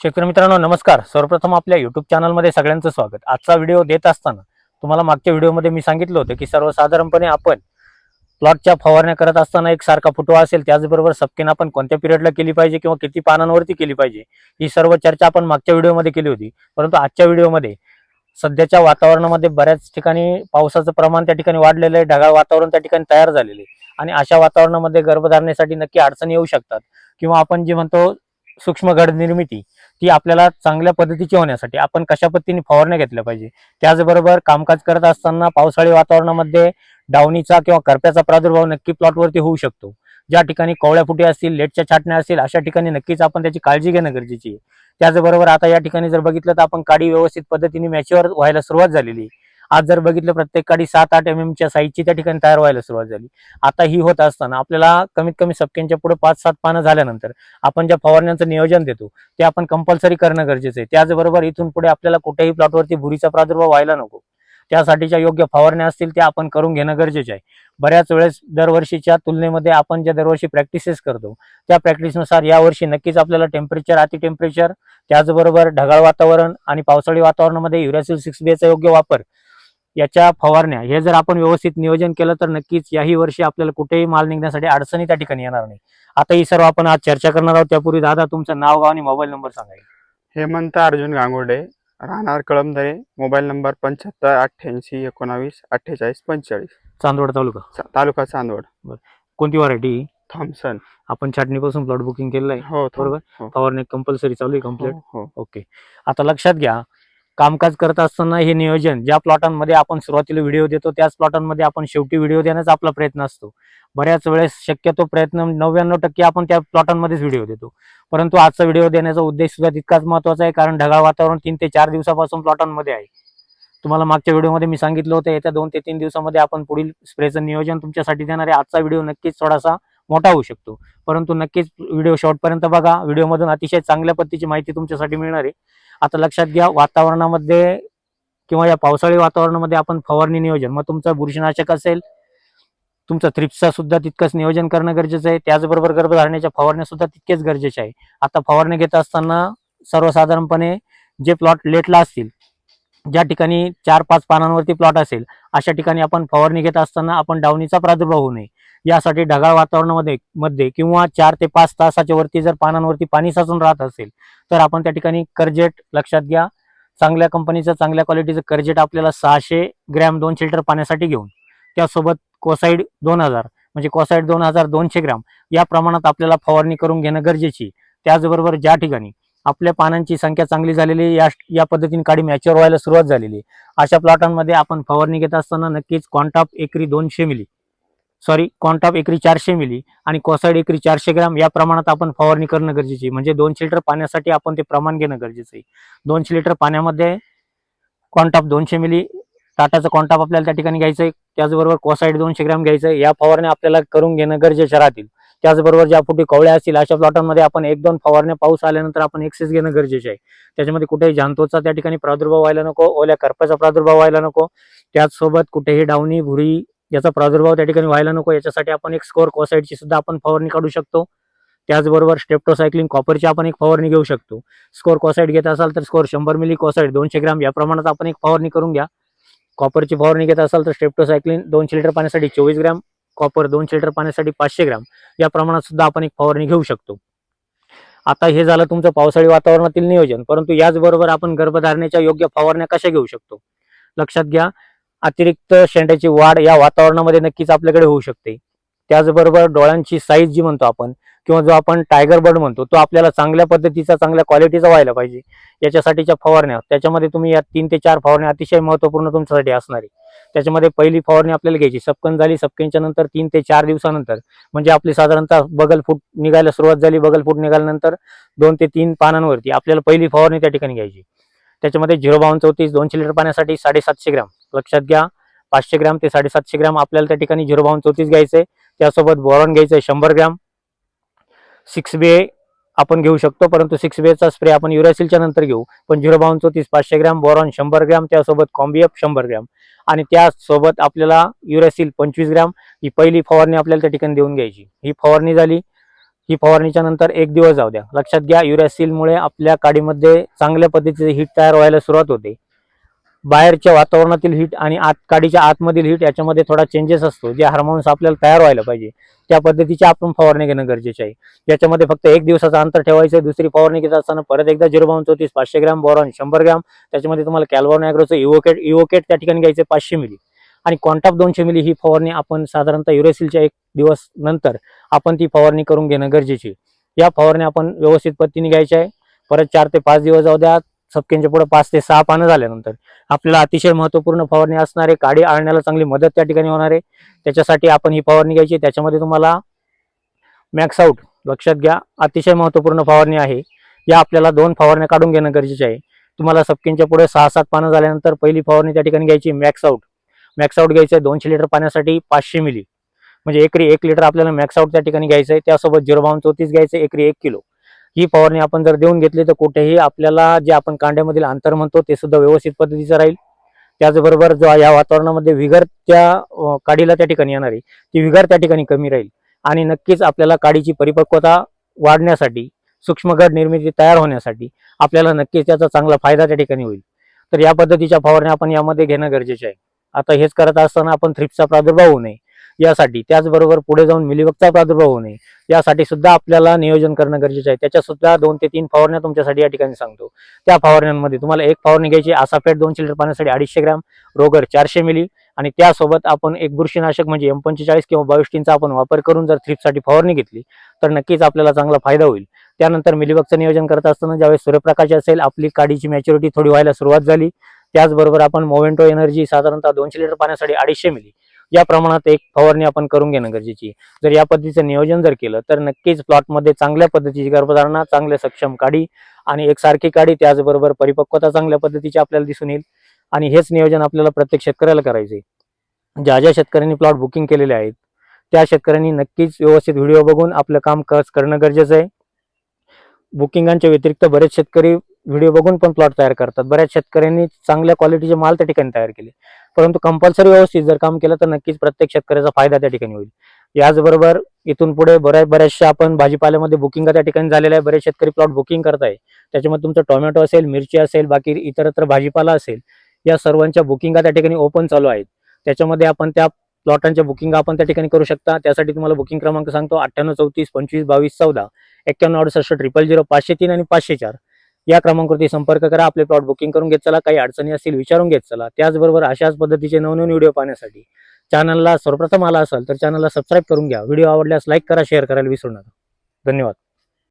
शेतकरी मित्रांनो नमस्कार. सर्वप्रथम आपल्या युट्यूब चॅनलमध्ये सगळ्यांचं स्वागत. आजचा व्हिडिओ देत असताना तुम्हाला मागच्या व्हिडिओमध्ये मी सांगितलं होतं की सर्वसाधारणपणे आपण प्लॉटच्या फवारण्या करत असताना एक सारखा फुटवा असेल त्याचबरोबर सपकेन आपण कोणत्या पिरियडला केली पाहिजे किंवा किती पानांवरती केली पाहिजे ही सर्व चर्चा आपण मागच्या व्हिडिओमध्ये केली होती. परंतु आजच्या व्हिडिओमध्ये सध्याच्या वातावरणामध्ये बऱ्याच ठिकाणी पावसाचं प्रमाण त्या ठिकाणी वाढलेलं आहे ढगाळ वातावरण त्या ठिकाणी तयार झालेले आहे. आणि अशा वातावरणामध्ये गर्भधारणेसाठी नक्की अडचणी येऊ शकतात. किंवा आपण जे म्हणतो सूक्ष्म घड निर्मिती ती आपल्याला चांगल्या पद्धतीची होण्यासाठी आपण कशा पद्धतीने फवारण्या घेतल्या पाहिजे? त्याचबरोबर कामकाज करत असताना पावसाळी वातावरणामध्ये डावणीचा किंवा करप्याचा प्रादुर्भाव नक्की प्लॉटवरती होऊ शकतो. ज्या ठिकाणी कवळ्या फुटी असतील लेटच्या छाटण्या असतील अशा ठिकाणी नक्कीच आपण त्याची काळजी घेणं गरजेची आहे. त्याचबरोबर आता या ठिकाणी जर बघितलं तर आपण काडी व्यवस्थित पद्धतीने मॅच्युअर व्हायला सुरुवात झालेली आज जर बघितलं प्रत्येक काडी सात आठ एम एमच्या साईजची त्या ठिकाणी तयार व्हायला सुरुवात झाली. आता ही होत असताना आपल्याला कमीत कमी सपक्यांच्या पुढे पाच सात पानं झाल्यानंतर आपण ज्या फवारण्यांचं नियोजन देतो ते आपण कंपल्सरी करणं गरजेचं आहे. त्याचबरोबर इथून पुढे आपल्याला कुठेही प्लॉटवरती भुरीचा प्रादुर्भाव व्हायला नको. त्यासाठीच्या योग्य फवारण्या असतील त्या आपण करून घेणं गरजेचे आहे. बऱ्याच वेळेस दरवर्षीच्या तुलनेमध्ये आपण ज्या दरवर्षी प्रॅक्टिसेस करतो त्या प्रॅक्टिसनुसार यावर्षी नक्कीच आपल्याला टेम्परेचर अति टेम्परेचर त्याचबरोबर ढगाळ वातावरण आणि पावसाळी वातावरणामध्ये युरॅसिल सिक्स बेचा योग्य वापर याच्या फवारण्या. हे जर आपण व्यवस्थित नियोजन केलं तर नक्कीच याही वर्षी आपल्याला कुठेही माल निघण्यासाठी अडचणी त्या ठिकाणी येणार नाही आता ही सर्व आपण आज चर्चा करणार आहोत. त्यापूर्वी दादा तुमचं नाव गाव आणि मोबाईल नंबर सांगायला हेमंत अर्जुन गांगुर्डे राहणार कळमदरे मोबाईल नंबर पंच्याहत्तर अठ्ठ्याऐंशी एकोणावीस अठ्ठेचाळीस पंचेचाळीस. चांदवड तालुका. चा- तालुका चांदवड. कोणती व्हरायटी? थॉम्सन. आपण छाटणीपासून प्लॉट बुकिंग केलेलं आहे. हो बरोबर? हो. फवारणी कंपल्सरी चालू आहे कंप्लीट हो, हो. ओके. आता लक्षात घ्या कामकाज करत असताना हे नियोजन ज्या प्लॉटांमध्ये आपण सुरुवातीला व्हिडिओ देतो त्याच प्लॉटांमध्ये आपण शेवटी व्हिडिओ देण्याचा आपला प्रयत्न असतो. बऱ्याच वेळेस शक्यतो प्रयत्न नव्याण्णव टक्के आपण त्या प्लॉटांमध्येच व्हिडिओ देतो. परंतु आजचा व्हिडिओ देण्याचा उद्देश सुद्धा तितकाच महत्त्वाचा आहे कारण ढगाळ वातावरण तीन ते चार दिवसापासून प्लॉटांमध्ये आहे. तुम्हाला मागच्या व्हिडिओमध्ये मी सांगितलं होतं येत्या दोन ते तीन दिवसामध्ये आपण पुढील स्प्रेचं नियोजन तुमच्यासाठी देणार आहे. आजचा व्हिडिओ नक्कीच थोडासा मोठा होऊ शकतो. परंतु नक्कीच व्हिडिओ शॉर्टपर्यंत बघा. व्हिडिओमधून अतिशय चांगल्या पद्धतीची माहिती तुमच्यासाठी मिळणार आहे. आता लक्षात घ्या वातावरणामध्ये किंवा या पावसाळी वातावरणामध्ये आपण फवारणी नियोजन मग तुमचं बुरशीनाशक असेल तुमचं थ्रिप्सचा सुद्धा तितकंच नियोजन करणं गरजेचं आहे. त्याचबरोबर गर्भधारणेच्या फवारण्या सुद्धा तितकेच गरजेचे आहे. आता फवारणी घेत असताना सर्वसाधारणपणे जे प्लॉट लेटला असतील ज्या ठिकाणी चार पाच पानांवरती प्लॉट असेल अशा ठिकाणी आपण फवारणी घेत असताना आपण डावणीचा प्रादुर्भाव होऊ नये. यासाठी ढगाळ वातावरणामध्ये मध्ये किंवा चार ते पाच तासाच्या वरती जर पानांवरती पाणी साचून राहत असेल तर आपण त्या ठिकाणी करजेट लक्षात घ्या. चांगल्या कंपनीचं चांगल्या क्वालिटीचं करजेट आपल्याला सहाशे ग्रॅम दोन लिटर पाण्यासाठी घेऊन त्यासोबत कोसाईड दोन हजार म्हणजे कोसाईड दोन हजार दोनशे ग्रॅम या प्रमाणात आपल्याला फवारणी करून घेणं गरजेची. त्याचबरोबर ज्या ठिकाणी आपल्या पानांची संख्या चांगली झालेली या या पद्धतीने काडी मॅच्युअर व्हायला सुरुवात झालेली आहे. अशा प्लॉटांमध्ये आपण फवारणी घेत असताना नक्कीच क्वांटॉप एकरी दोनशे मिली. सॉरी कॉन्टॉप एकरी चारशे मिली आणि कोसाईड एकरी चारशे ग्रॅम या प्रमाणात आपण फवारणी करणं गरजेची आहे. म्हणजे दोनशे लिटर पाण्यासाठी आपण ते प्रमाण घेणं गरजेचं आहे. दोनशे लिटर पाण्यामध्ये कॉन्टॉप दोनशे मिली टाटाचं कॉन्टॉप आपल्याला त्या ठिकाणी घ्यायचं आहे. त्याचबरोबर कोसाईड दोनशे ग्राम घ्यायचं आहे. या फवारण्या आपल्याला करून घेणं गरजेचे राहतील. त्याचबरोबर ज्या फुटी कवळ्या असतील अशा प्लॉटांमध्ये आपण एक दोन फवारण्या पाऊस आल्यानंतर आपण एक्सेस घेणं गरजेचे आहे. त्याच्यामध्ये कुठेही जांतोचा त्या ठिकाणी प्रादुर्भाव व्हायला नको ओल्या करपाचा प्रादुर्भाव व्हायला नको. त्याचसोबत कुठेही डावणी भुरी याचा प्रादुर्भाव त्या ठिकाणी व्हायला नको. याच्यासाठी आपण एक स्कोर कोसाईडची सुद्धा आपण फवारणी काढू शकतो. त्याचबरोबर स्टेप्टोसायक्लिन कॉपरची आपण एक फवारणी घेऊ शकतो. स्कोर कोसाईड घेत असाल तर स्कोर शंभर मिली कोसाईड दोनशे ग्राम या प्रमाणात आपण एक फवारणी करून घ्या. कॉपरची फवारणी घेत असाल तर स्टेप्टोसायक्लिन दोनशे लिटर पाण्यासाठी चोवीस ग्रॅम कॉपर दोनशे लिटर पाण्यासाठी पाचशे ग्रॅम या प्रमाणात सुद्धा आपण एक फवारणी घेऊ शकतो. आता हे झालं तुमचं पावसाळी वातावरणातील नियोजन परंतु याचबरोबर आपण गर्भधारणेच्या योग्य फवारण्या कशा घेऊ शकतो? लक्षात घ्या अतिरिक्त शेंड्याची वाढ या वातावरणामध्ये नक्कीच आपल्याकडे होऊ शकते. त्याचबरोबर डोळ्यांची साईज जी म्हणतो आपण किंवा जो आपण टायगर बर्ड म्हणतो तो आपल्याला चांगल्या पद्धतीचा चांगल्या क्वालिटीचा व्हायला पाहिजे. याच्यासाठीच्या फवारण्या त्याच्यामध्ये तुम्ही या तीन ते चार फवारण्या अतिशय महत्त्वपूर्ण तुमच्यासाठी असणार आहे. त्याच्यामध्ये पहिली फवारणी आपल्याला घ्यायची सपकन झाली सपकनच्या नंतर तीन ते चार दिवसानंतर. म्हणजे आपली साधारणतः बगल फूट निघायला सुरुवात झाली बगल फूट निघाल्यानंतर दोन ते तीन पानांवरती आपल्याला पहिली फवारणी त्या ठिकाणी घ्यायची. त्याच्यामध्ये झिरो बावन चौतीस दोनशे लिटर पाण्यासाठी साडेसातशे ग्रॅम. लक्षात घ्या. पाचशे ग्रॅम ते साडेसातशे ग्रॅम आपल्याला त्या ठिकाणी झिरो बावन चौतीस घ्यायचंय त्यासोबत बोरॉन घ्यायचंय शंभर ग्रॅम. सिक्स बी आपण घेऊ शकतो परंतु सिक्स बेचा स्प्रे आपण युरॅसिलच्या नंतर घेऊ. पण झिरो बावन चौतीस पाचशे ग्रॅम बोरॉन शंभर ग्रॅम त्यासोबत कॉम्बियप शंभर ग्रॅम. आणि त्यासोबत आपल्याला युरॅसिल पंचवीस ग्रॅम ही पहिली फवारणी आपल्याला त्या ठिकाणी देऊन घ्यायची. ही फवारणी झाली. ही फवारणीच्या नंतर एक दिवस जाऊ द्या. लक्षात घ्या युरॅसिलमुळे आपल्या काडीमध्ये चांगल्या पद्धतीचे हिट तयार व्हायला सुरुवात होते. बाहेरच्या वातावरणातील हिट आणि आत काडीच्या आतमधील हिट याच्यामध्ये थोडा चेंजेस असतो. जे हार्मोन्स आपल्याला तयार व्हायला पाहिजे. त्या पद्धतीची आपण फवारणी घेणं गरजेचे आहे. याच्यामध्ये फक्त एक दिवसाचं अंतर ठेवायचं आहे. दुसरी फवारणी घेत असताना परत एकदा झिरो बावन चौतीस पाचशे ग्रॅम बोरॉन शंभर ग्रॅम. त्याच्यामध्ये तुम्हाला कॅल्बॉन ॲग्रोचं इवोकेट इवोकेट त्या ठिकाणी घ्यायचं पाचशे मिली आणि कॉन्टाप दोनशे मिली ही फवारणी आपण साधारणतः युरेसिलच्या एक दिवस नंतर आपण ती फवारणी करून घेणं गरजेची आहे. या फवारणी आपण व्यवस्थित पद्धतीने घ्यायच्या आहे. परत चार ते पाच दिवस जाऊ द्या सपकेंच्या पुढे पाच ते सहा पानं झाल्यानंतर. आपल्याला अतिशय महत्त्वपूर्ण फवारणी असणारे काडी आणण्याला चांगली मदत त्या ठिकाणी होणार आहे. त्याच्यासाठी आपण ही फवारणी घ्यायची. त्याच्यामध्ये तुम्हाला मॅक्स आउट लक्षात घ्या अतिशय महत्त्वपूर्ण फवारणी आहे. या आपल्याला दोन फवारण्या काढून घेणं गरजेचे आहे. तुम्हाला सपकिनच्या पुढे सहा सात पानं झाल्यानंतर पहिली फवारणी त्या ठिकाणी घ्यायची मॅक्स आउट मॅक्स आउट घ्यायचं आहे दोनशे लिटर पाण्यासाठी पाचशे मिली म्हणजे एकरी एक लिटर आपल्याला मॅक्स आउट त्या ठिकाणी घ्यायचं आहे. त्यासोबत झिरो बावन चौतीस घ्यायचं आहे, एकरी एक किलो. ही फवारणी आपण जर देऊन घेतली तर कुठेही आपल्याला जे आपण कांड्यामधील अंतर म्हणतो ते सुद्धा व्यवस्थित पद्धतीचं राहील. त्याचबरोबर जो या वातावरणामध्ये विगर त्या काडीला त्या ठिकाणी येणार आहे ती विगर त्या ठिकाणी कमी राहील. आणि नक्कीच आपल्याला काडीची परिपक्वता वाढण्यासाठी सूक्ष्मगड निर्मिती तयार होण्यासाठी आपल्याला नक्कीच त्याचा चांगला फायदा त्या ठिकाणी होईल. तर या पद्धतीच्या फवारण्या आपण यामध्ये घेणं गरजेचे आहे. आता हेच करत असताना आपण थ्रिप्सचा प्रादुर्भाव होऊ नये. यासाठी. त्याचबरोबर पुढे जाऊन मिलीबगचा प्रादुर्भाव होऊ नये. यासाठी सुद्धा आपल्याला नियोजन करणं गरजेचं आहे. त्याच्या सुद्धा दोन ते तीन फवारण्या तुमच्यासाठी या ठिकाणी सांगतो. त्या फवारण्यांमध्ये तुम्हाला एक फवारणी घ्यायची आसाफेट दोनशे लिटर पाण्यासाठी अडीचशे ग्रॅम रोगर चारशे मिली आणि त्यासोबत आपण एक बुरशीनाशक म्हणजे एम पंचेचाळीस किंवा बावीस आपण वापर करून जर थ्रीपसाठी फवारणी घेतली तर नक्कीच आपल्याला चांगला फायदा होईल. त्यानंतर मिलीबगचं नियोजन करत असताना ज्यावेळेस सूर्यप्रकाश असेल आपली काडीची मॅच्युरिटी थोडी व्हायला सुरुवात झाली. त्याचबरोबर आपण मोवेंटो एनर्जी साधारणतः दोनशे लिटर पाण्यासाठी अडीचशे मिली. या प्रमाणात एक फवारणी आपण करून घेणं गरजेची जर या पद्धतीचं नियोजन जर केलं तर नक्कीच प्लॉटमध्ये चांगल्या पद्धतीची गर्भधारणा चांगल्या सक्षम काढी आणि एकसारखी काढी त्याचबरोबर परिपक्वता चांगल्या पद्धतीची आपल्याला दिसून येईल. आणि हेच नियोजन आपल्याला प्रत्येक शेतकऱ्याला करायचे ज्या ज्या शेतकऱ्यांनी प्लॉट बुकिंग केलेले आहेत त्या शेतकऱ्यांनी नक्कीच व्यवस्थित व्हिडिओ बघून आपलं काम कस करणं गरजेचं आहे. बुकिंगांच्या व्यतिरिक्त बरेच शेतकरी व्हिडिओ बघून पण प्लॉट तयार करतात. बऱ्याच शेतकऱ्यांनी चांगल्या क्वालिटीचे माल त्या ठिकाणी तयार केले. परंतु कंपल्सरी व्यवस्थित जर काम केलं तर नक्कीच प्रत्येक शेतकऱ्याचा फायदा त्या ठिकाणी होईल. याचबरोबर इथून पुढे बऱ्याच बऱ्याचशा आपण भाजीपाल्यामध्ये बुकिंग त्या ठिकाणी झालेल्या आहे. बरेच शेतकरी प्लॉट बुकिंग करताय त्याच्यामध्ये तुमचं टोमॅटो असेल मिरची असेल बाकी इतरत्र भाजीपाला असेल या सर्वांच्या बुकिंगा त्या ठिकाणी ओपन चालू आहेत. त्याच्यामध्ये आपण त्या प्लॉटांच्या बुकिंग आपण त्या ठिकाणी करू शकता. त्यासाठी तुम्हाला बुकिंग क्रमांक सांगतो अठ्ठ्याण्णव चौतीस पंचवीस बावीस चौदा एक्क्याण्णव अडुसष्ट ट्रिपल झिरो पाचशे तीन आणि पाचशे चार. या क्रमांकावरती संपर्क करा आपले प्लॉट बुकिंग करून घेत चला काही अडचणी असतील विचारून घेत चला. त्याचबरोबर अशाच पद्धतीचे नवनवीन व्हिडिओ पाहण्यासाठी चॅनलला सर्वप्रथम आला असाल तर चॅनलला सबस्क्राईब करून घ्या. व्हिडिओ आवडल्यास लाईक करा शेअर करायला विसरू नका. धन्यवाद.